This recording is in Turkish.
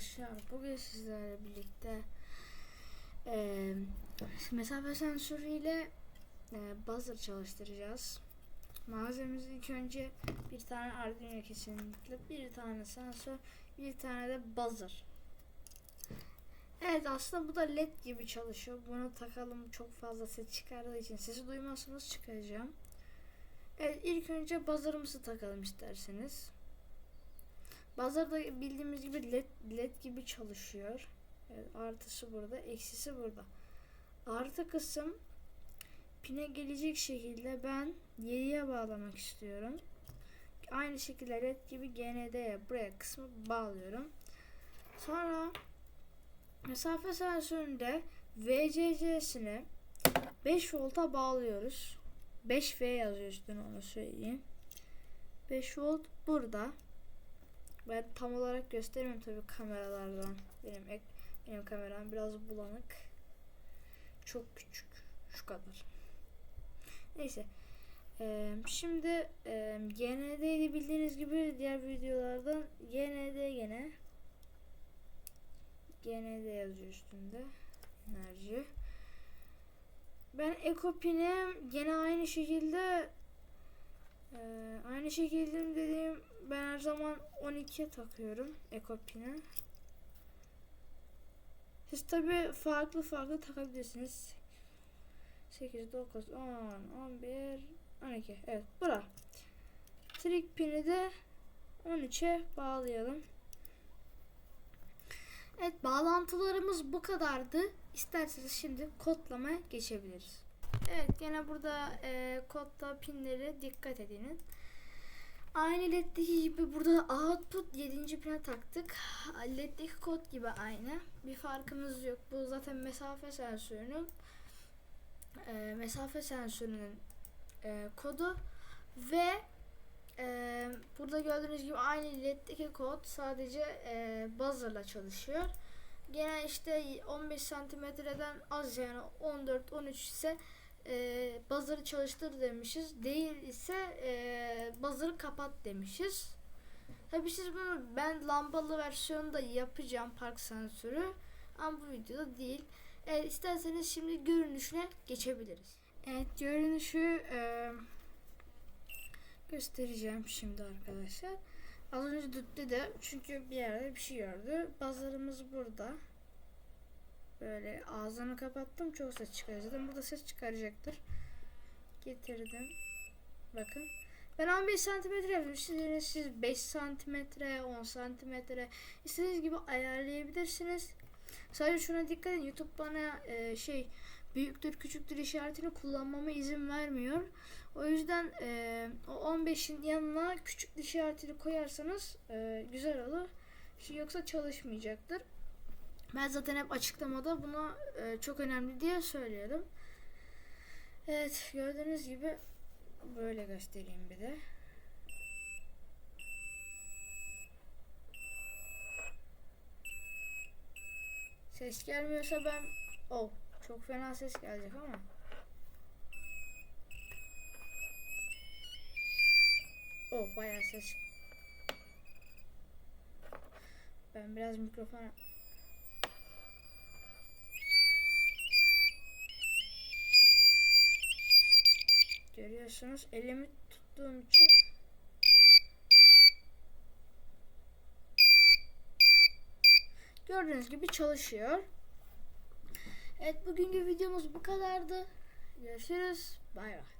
arkadaşlar bugün sizlerle birlikte eee mesafe sensörü ile eee, buzzer çalıştıracağız. Malzememiz ilk önce bir tane Arduino kesinlikle, bir tane sensör, bir tane de buzzer. Evet aslında bu da led gibi çalışıyor. Bunu takalım çok fazla ses çıkardığı için sesi duymazsanız çıkaracağım. Evet ilk önce buzzer'ımızı takalım isterseniz. Buzzer da bildiğimiz gibi led, led gibi çalışıyor. Evet, artısı burada, eksisi burada. Artı kısım pine gelecek şekilde ben 7'ye bağlamak istiyorum. Aynı şekilde led gibi GND'ye buraya kısmı bağlıyorum. Sonra mesafe sensöründe VCC'sini 5 volta bağlıyoruz. 5V yazıyor üstüne onu söyleyeyim. 5 volt burada. Ben tam olarak göstermiyorum tabii kameralardan. Benim ek, benim kameram biraz bulanık. Çok küçük. Şu kadar. Neyse. Ee, şimdi e, GND'yi bildiğiniz gibi diğer videolardan GND gene GND yazıyor üstünde. Enerji. Ben ekopini gene aynı şekilde ee, aynı şekilde dediğim ben her zaman 12'ye takıyorum ekopini. Siz tabi farklı farklı takabilirsiniz. 8, 9, 10, 11, 12. Evet bura. Trik pini de 13'e bağlayalım. Evet bağlantılarımız bu kadardı. İsterseniz şimdi kodlamaya geçebiliriz. Evet yine burada e, kodda pinleri dikkat edin. Aynı LED'deki gibi burada output 7. pine taktık. LED'deki kod gibi aynı. Bir farkımız yok. Bu zaten mesafe sensörünün e, mesafe sensörünün e, kodu ve e, burada gördüğünüz gibi aynı LED'deki kod sadece e, buzzer'la çalışıyor. Gene işte 15 santimetreden az yani 14-13 ise e, buzzer'ı çalıştır demişiz. Değil ise e, buzzer'ı kapat demişiz. Tabii siz bunu ben lambalı versiyonda yapacağım park sensörü. Ama bu videoda değil. Evet, isterseniz şimdi görünüşüne geçebiliriz. Evet görünüşü e, göstereceğim şimdi arkadaşlar. Az önce düttü de çünkü bir yerde bir şey gördü. Buzzer'ımız burada. Böyle ağzını kapattım çok ses çıkarıyor. Zaten burada ses çıkaracaktır. Getirdim. Bakın. Ben 15 santimetre yaptım. Siz, siz 5 santimetre, 10 santimetre istediğiniz gibi ayarlayabilirsiniz. Sadece şuna dikkat edin. YouTube bana e, şey büyüktür küçüktür işaretini kullanmama izin vermiyor. O yüzden e, o 15'in yanına küçük işaretini koyarsanız e, güzel olur. Yoksa çalışmayacaktır. Ben zaten hep açıklamada buna e, çok önemli diye söylüyorum. Evet gördüğünüz gibi böyle göstereyim bir de. Ses gelmiyorsa ben oh çok fena ses gelecek ama. Oh bayağı ses. Ben biraz mikrofon Görüyorsunuz elimi tuttuğum için Gördüğünüz gibi çalışıyor. Evet bugünkü videomuz bu kadardı. Görüşürüz. Bay bay.